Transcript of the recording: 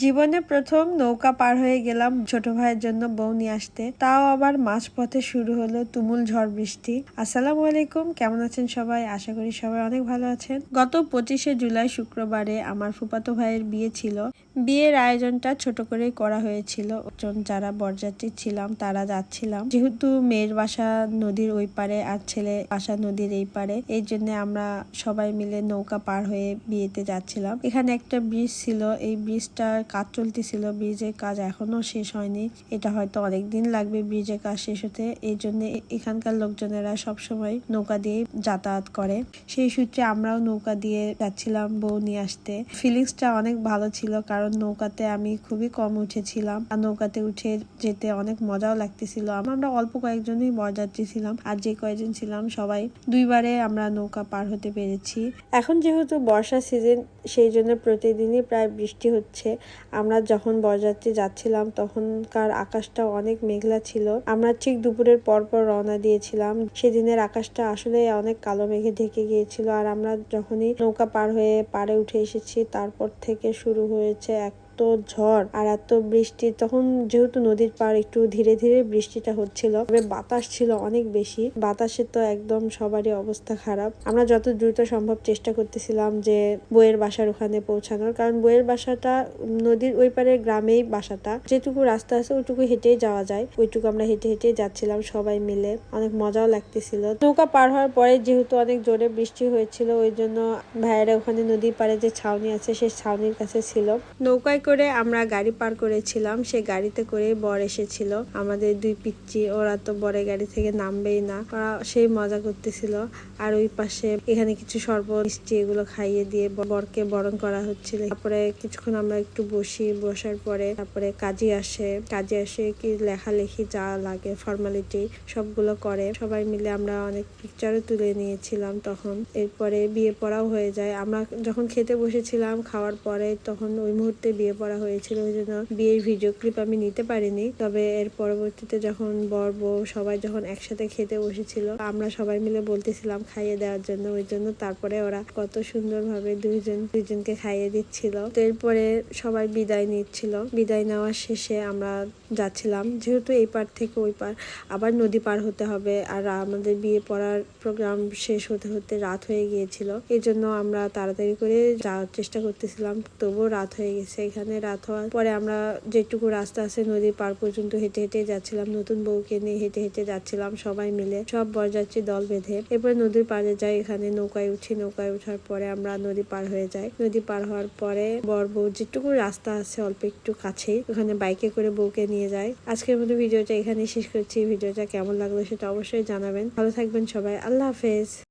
জীবনে প্রথম নৌকা পার হয়ে গেলাম ছোট ভাইয়ের জন্য বউ নিয়ে আসতে। তাও আবার মাঝপথে শুরু হলো তুমুল ঝড় বৃষ্টি। আসসালামু আলাইকুম, কেমন আছেন সবাই? আশা করি সবাই অনেক ভালো আছেন। গত পঁচিশে জুলাই শুক্রবারে আমার ফুপাতো ভাইয়ের বিয়ে ছিল। বিয়ের আয়োজনটা ছোট করেই করা হয়েছিল। যারা বরযাত্রী ছিলাম, তারা যাচ্ছিলাম। যেহেতু মেয়ের বাসা নদীর ওই পারে আর ছেলে বাসা নদীর এই পারে, এই জন্য আমরা সবাই মিলে নৌকা পার হয়ে বিয়েতে যাচ্ছিলাম। এখানে একটা ব্রিজ ছিল। এই ব্রিজটার কাজ চলতেছিল। ব্রিজের কাজ এখনও শেষ হয়নি। এটা হয়তো অনেক দিন লাগবে ব্রিজের কাজ শেষ হতে। এই জন্য এখানকার লোকজনেরা সবসময় নৌকা দিয়ে যাতায়াত করে। সেই সূত্রে আমরাও নৌকা দিয়ে যাচ্ছিলাম বউ নিয়ে আসতে। ফিলিংসটা অনেক ভালো ছিল। কারণ নৌকাতে আমি খুবই কম উঠেছিলাম। আর নৌকাতে উঠে যেতে অনেক মজাও লাগতেছিল। আমরা অল্প কয়েকজনই বরযাত্রী ছিলাম আর যে কয়েকজন ছিলাম সবাই দুইবারে আমরা নৌকা পার হতে পেরেছি। এখন যেহেতু বর্ষা সিজন সেই জন্য প্রতিদিনই প্রায় বৃষ্টি হচ্ছে। আমরা যখন বরযাত্রী যাচ্ছিলাম, তখনকার আকাশটা অনেক মেঘলা ছিল। আমরা ঠিক দুপুরের পর পর রওনা দিয়েছিলাম। সেদিনের আকাশটা আসলে অনেক কালো মেঘে ঢেকে গিয়েছিল। আর আমরা যখনই নৌকা পার হয়ে পাড়ে উঠে এসেছি, তারপর থেকে শুরু হয়েছে এক এত ঝড় আর এত বৃষ্টি, তখন যেহেতু নদীর পাড় একটু ধীরে ধীরে বৃষ্টিটা হচ্ছিল, তবে বাতাস ছিল অনেক বেশি। বাতাসে তো একদম সবারই অবস্থা খারাপ। আমরা যত দ্রুত সম্ভব চেষ্টা করতেছিলাম যে বইয়ের বাসার ওখানে পৌঁছানোর, কারণ বইয়ের বাসাটা, নদীর ওই পারে গ্রামেই বাসাটা। যেটুকু রাস্তা আছে ওইটুকু হেঁটেই যাওয়া যায়। ওইটুকু আমরা হেঁটে হেঁটে যাচ্ছিলাম সবাই মিলে। অনেক মজাও লাগতেছিল। নৌকা পার হওয়ার পরে যেহেতু অনেক জোরে বৃষ্টি হয়েছিল, ওই জন্য ভাইয়েরা ওখানে নদীর পাড়ে যে ছাউনি আছে সেই ছাউনির কাছে ছিল। নৌকায় করে আমরা গাড়ি পার করেছিলাম সেই গাড়িতে করে বর এসেছিল। আমাদের দুই পিচ্ছি ওরা তো বরের গাড়ি থেকে নামবেই না। ওরা সেই মজা করতেছিল। আর ওই পাশে এখানে কিছু সর্ব মিষ্টি এগুলো খাইয়ে দিয়ে বরকে বরণ করা হচ্ছিল। তারপরে কিছুক্ষণ আমরা একটু বসি। বসার পরে তারপরে কাজী আসে। কাজী আসে কি লেখালেখি যা লাগে ফর্মালিটি সবগুলো করে। সবাই মিলে আমরা অনেক পিকচারও তুলে নিয়েছিলাম তখন। এরপরে বিয়ে পড়াও হয়ে যায়। আমরা যখন খেতে বসেছিলাম খাওয়ার পরে তখন ওই মুহূর্তে বিয়ে পড়া হয়েছিল ওই জন্য বিয়ের ভিডিও ক্লিপ আমি নিতে পারিনি। তবে এর পরবর্তীতে যখন বর, বউ সবাই যখন একসাথে খেতে বসেছিল, আমরা সবাই মিলে বলতেছিলাম খাইয়ে দেওয়ার জন্য, ওই জন্য তারপরে ওরা কত সুন্দরভাবে দুইজন, দুইজনকে খাইয়ে দিচ্ছিল। তো এরপরে সবাই বিদায় নিচ্ছিল। বিদায় নেওয়ার শেষে আমরা যাচ্ছিলাম। যেহেতু এই পার থেকে ওই পার আবার নদী পার হতে হবে, আর আমাদের বিয়ে পড়ার প্রোগ্রাম শেষ হতে হতে রাত হয়ে গিয়েছিল। এই জন্য আমরা তাড়াতাড়ি করে যাওয়ার চেষ্টা করতেছিলাম, তবুও রাত হয়ে গেছে এখানে। রাত হওয়ার পরে আমরা যেটুকু রাস্তা আছে নদীর পার পর্যন্ত হেঁটে হেঁটে যাচ্ছিলাম, নতুন বউকে নিয়ে হেঁটে হেঁটে যাচ্ছিলাম সবাই মিলে। সব বরযাত্রী দল বেঁধে এরপরে নদীর পাড়ে যাই, এখানে নৌকায় উঠি। নৌকায় ওঠার পরে আমরা নদী পার হয়ে যাই। নদী পার হওয়ার পরে বর বউ যেটুকু রাস্তা আছে অল্প একটু কাছেই ওখানে বাইকে করে বউকে নিয়ে যায়। আজকের মতো ভিডিওটা এখানে শেষ করছি। ভিডিওটা কেমন লাগল সেটা অবশ্যই জানাবেন। ভালো থাকবেন সবাই। আল্লাহ হাফেজ।